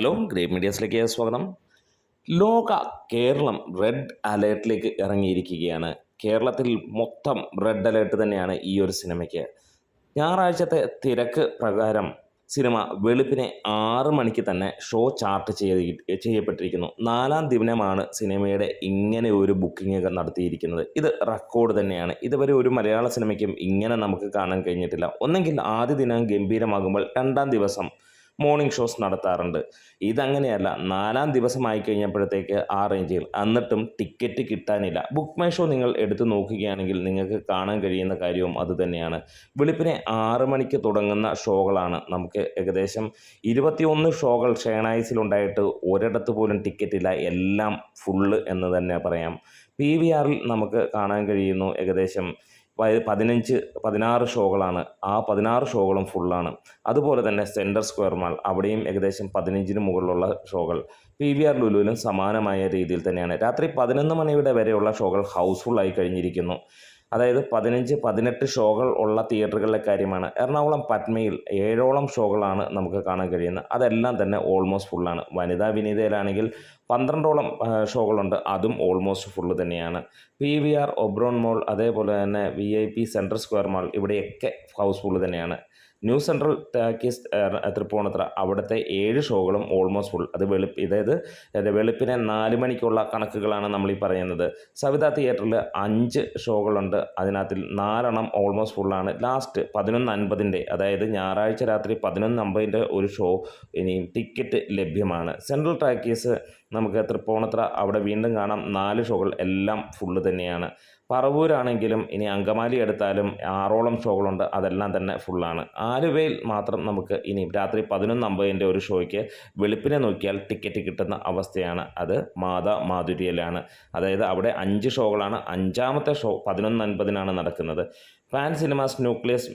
Hello great മീഡിയസിലേക്ക് സ്വാഗതം. ലോക Keralam red അലേർട്ടിലേക്ക് ഇറങ്ങിയിരിക്കുകയാണ്. കേരളത്തിൽ മൊത്തം റെഡ് അലേർട്ട് തന്നെയാണ് ഈ ഒരു സിനിമയ്ക്ക്. ഞായറാഴ്ചത്തെ തിരക്ക് പ്രകാരം സിനിമ വെളുപ്പിനെ ആറ് മണിക്ക് തന്നെ ഷോ ചാർട്ട് ചെയ്ത് ചെയ്യപ്പെട്ടിരിക്കുന്നു. നാലാം ദിനമാണ് സിനിമയുടെ ഇങ്ങനെ ഒരു ബുക്കിംഗ് ഒക്കെ നടത്തിയിരിക്കുന്നത്. ഇത് റെക്കോർഡ് തന്നെയാണ്. ഇതുവരെ ഒരു മലയാള സിനിമയ്ക്കും ഇങ്ങനെ നമുക്ക് കാണാൻ കഴിഞ്ഞിട്ടില്ല. ഒന്നെങ്കിൽ ആദ്യ ദിനം ഗംഭീരമാകുമ്പോൾ രണ്ടാം ദിവസം മോർണിംഗ് ഷോസ് നടത്താറുണ്ട്. ഇതങ്ങനെയല്ല നാലാം ദിവസമായി കഴിഞ്ഞപ്പോഴത്തേക്ക് ആ റേഞ്ചിൽ എന്നിട്ടും ടിക്കറ്റ് കിട്ടാനില്ല. ബുക്ക് മൈ ഷോ നിങ്ങൾ എടുത്തു നോക്കുകയാണെങ്കിൽ നിങ്ങൾക്ക് കാണാൻ കഴിയുന്ന കാര്യവും അതുതന്നെയാണ് വെളുപ്പിനെ ആറ് മണിക്ക് തുടങ്ങുന്ന ഷോകളാണ് നമുക്ക് ഏകദേശം ഇരുപത്തിയൊന്ന് ഷോകൾ ഷേണായിസിലുണ്ടായിട്ട് ഒരിടത്ത് പോലും ടിക്കറ്റില്ല എല്ലാം ഫുള്ള് എന്ന് തന്നെ പറയാം. പി വി ആറിൽ നമുക്ക് കാണാൻ കഴിയുന്നു ഏകദേശം പതിനഞ്ച് പതിനാറ് ഷോകളാണ്. ആ പതിനാറ് ഷോകളും ഫുള്ളാണ്. അതുപോലെ തന്നെ സെന്റർ സ്ക്വയർ മാൾ അവിടെയും ഏകദേശം പതിനഞ്ചിന് മുകളിലുള്ള ഷോകൾ. പി വി ആർ ലുലുവിലും സമാനമായ രീതിയിൽ തന്നെയാണ്. രാത്രി പതിനൊന്ന് മണിയുടെ വരെയുള്ള ഷോകൾ ഹൗസ്ഫുള്ളായി കഴിഞ്ഞിരിക്കുന്നു. അതായത് പതിനഞ്ച് പതിനെട്ട് ഷോകൾ ഉള്ള തിയേറ്ററുകളിലെ കാര്യമാണ്. എറണാകുളം പത്മയിൽ ഏഴോളം ഷോകളാണ് നമുക്ക് കാണാൻ കഴിയുന്നത്. അതെല്ലാം തന്നെ ഓൾമോസ്റ്റ് ഫുള്ളാണ് വനിതാ വിനീതയിലാണെങ്കിൽ പന്ത്രണ്ടോളം ഷോകളുണ്ട്. അതും ഓൾമോസ്റ്റ് ഫുള്ള് തന്നെയാണ്. P V R Oberon mall അതേപോലെ തന്നെ V I P central square mall ഇവിടെയൊക്കെ ഹൗസ്ഫുൾ തന്നെയാണ്. ന്യൂ സെൻട്രൽ ടാക്കീസ് തൃപ്പൂണിത്തറ അവിടുത്തെ ഏഴ് ഷോകളും ഓൾമോസ്റ്റ് ഫുൾ അത് വെളുപ്പ് ഇതായത് അത് വെളുപ്പിനെ നാല് മണിക്കുള്ള കണക്കുകളാണ് നമ്മൾ ഈ പറയുന്നത്. സവിത തിയേറ്ററിൽ അഞ്ച് ഷോകളുണ്ട്. അതിനകത്തിൽ നാലെണ്ണം ഓൾമോസ്റ്റ് ഫുള്ളാണ് ലാസ്റ്റ് പതിനൊന്ന് അൻപതിന്റെ അതായത് ഞായറാഴ്ച രാത്രി പതിനൊന്ന് അമ്പതിന്റെ ഒരു ഷോ ഇനിയും ടിക്കറ്റ് ലഭ്യമാണ്. സെൻട്രൽ ടാക്കീസ് നമുക്ക് തൃപ്പൂണിത്തറ അവിടെ വീണ്ടും കാണാം. നാല് ഷോകൾ എല്ലാം ഫുള്ള് തന്നെയാണ്. പറവൂരാണെങ്കിലും ഇനി അങ്കമാലി എടുത്താലും ആറോളം ഷോകളുണ്ട്. അതെല്ലാം തന്നെ ഫുള്ളാണ്. ആലുവയിൽ മാത്രം നമുക്ക് ഇനി രാത്രി പതിനൊന്ന് അമ്പതിന്റെ ഒരു ഷോയ്ക്ക് വെളുപ്പിനെ നോക്കിയാൽ ടിക്കറ്റ് കിട്ടുന്ന അവസ്ഥയാണ്. അത് മാതാ മാധുര്യയിലാണ് അതായത് അവിടെ അഞ്ച് ഷോകളാണ്. അഞ്ചാമത്തെ ഷോ പതിനൊന്ന് അൻപതിനാണ് നടക്കുന്നത്. ഫാൻ സിനിമാസ് ന്യൂക്ലിയസ്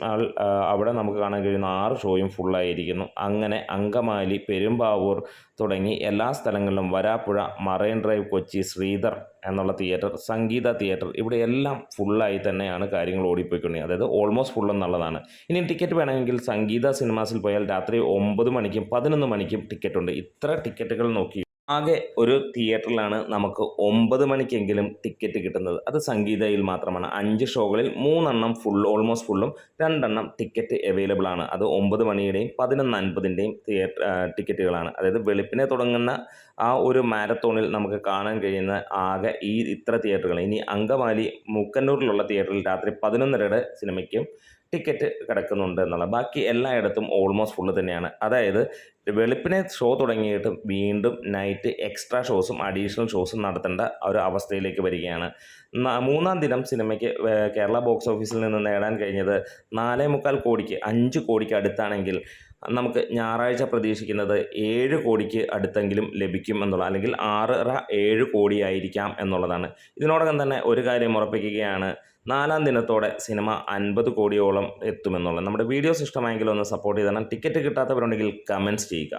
അവിടെ നമുക്ക് കാണാൻ കഴിയുന്ന ആറ് ഷോയും ഫുള്ളായിരിക്കുന്നു. അങ്ങനെ അങ്കമാലി പെരുമ്പാവൂർ തുടങ്ങി എല്ലാ സ്ഥലങ്ങളിലും വരാപ്പുഴ മറൈൻ ഡ്രൈവ് കൊച്ചി ശ്രീധർ എന്നുള്ള തിയേറ്റർ സംഗീത തിയേറ്റർ ഇവിടെ എല്ലാം ഫുള്ളായി തന്നെയാണ് കാര്യങ്ങൾ ഓടിപ്പോയിക്കൊണ്ടിരിക്കുന്നത്. അതായത് ഓൾമോസ്റ്റ് ഫുൾ എന്നുള്ളതാണ്. ഇനി ടിക്കറ്റ് വേണമെങ്കിൽ സംഗീത സിനിമാസിൽ പോയാൽ രാത്രി ഒമ്പത് മണിക്കും പതിനൊന്ന് മണിക്കും ടിക്കറ്റ് ഉണ്ട്. ഇത്ര ടിക്കറ്റുകൾ നോക്കി ആകെ ഒരു തിയേറ്ററിലാണ് നമുക്ക് ഒമ്പത് മണിക്കെങ്കിലും ടിക്കറ്റ് കിട്ടുന്നത്. അത് സംഗീതയിൽ മാത്രമാണ്. അഞ്ച് ഷോകളിൽ മൂന്നെണ്ണം ഫുൾ ഓൾമോസ്റ്റ് ഫുള്ളും രണ്ടെണ്ണം ടിക്കറ്റ് അവൈലബിൾ ആണ്. അത് ഒമ്പത് മണിയുടെയും പതിനൊന്ന് അൻപതിന്റെയും തിയേറ്റർ ടിക്കറ്റുകളാണ്. അതായത് വെളുപ്പിനെ തുടങ്ങുന്ന ആ ഒരു മാരത്തോണിൽ നമുക്ക് കാണാൻ കഴിയുന്ന ആകെ ഈ ഇത്ര തിയേറ്ററുകൾ ഇനി അങ്കമാലി മുക്കന്നൂരിലുള്ള തിയേറ്ററിൽ രാത്രി പതിനൊന്നരയുടെ സിനിമയ്ക്കും ടിക്കറ്റ് കിടക്കുന്നുണ്ട് എന്നുള്ള ബാക്കി എല്ലായിടത്തും ഓൾമോസ്റ്റ് ഫുള്ള് തന്നെയാണ്. അതായത് വെളുപ്പിനെ ഷോ തുടങ്ങിയിട്ട് വീണ്ടും നൈറ്റ് എക്സ്ട്രാ ഷോസും അഡീഷണൽ ഷോസും നടത്തേണ്ട ഒരു അവസ്ഥയിലേക്ക് വരികയാണ്. മൂന്നാം ദിനം സിനിമയ്ക്ക് കേരള ബോക്സ് ഓഫീസിൽ നിന്ന് നേടാൻ കഴിഞ്ഞത് നാലേ മുക്കാൽ കോടിക്ക് അഞ്ച് കോടിക്ക് അടുത്താണെങ്കിൽ നമുക്ക് ഞായറാഴ്ച പ്രതീക്ഷിക്കുന്നത് ഏഴ് കോടിക്ക് അടുത്തെങ്കിലും ലഭിക്കും എന്നുള്ള അല്ലെങ്കിൽ ആറര ഏഴ് കോടിയായിരിക്കാം എന്നുള്ളതാണ്. ഇതിനോടകം തന്നെ ഒരു കാര്യം ഉറപ്പിക്കുകയാണ് നാലാം ദിനത്തോടെ സിനിമ അൻപത് കോടിയോളം എത്തുമെന്നുള്ളത്. നമ്മുടെ വീഡിയോസ് ഇഷ്ടമായെങ്കിൽ ഒന്ന് സപ്പോർട്ട് ചെയ്തതാണ് ടിക്കറ്റ് കിട്ടാത്തവരുണ്ടെങ്കിൽ കമന്റ്സ് ചെയ്യുക.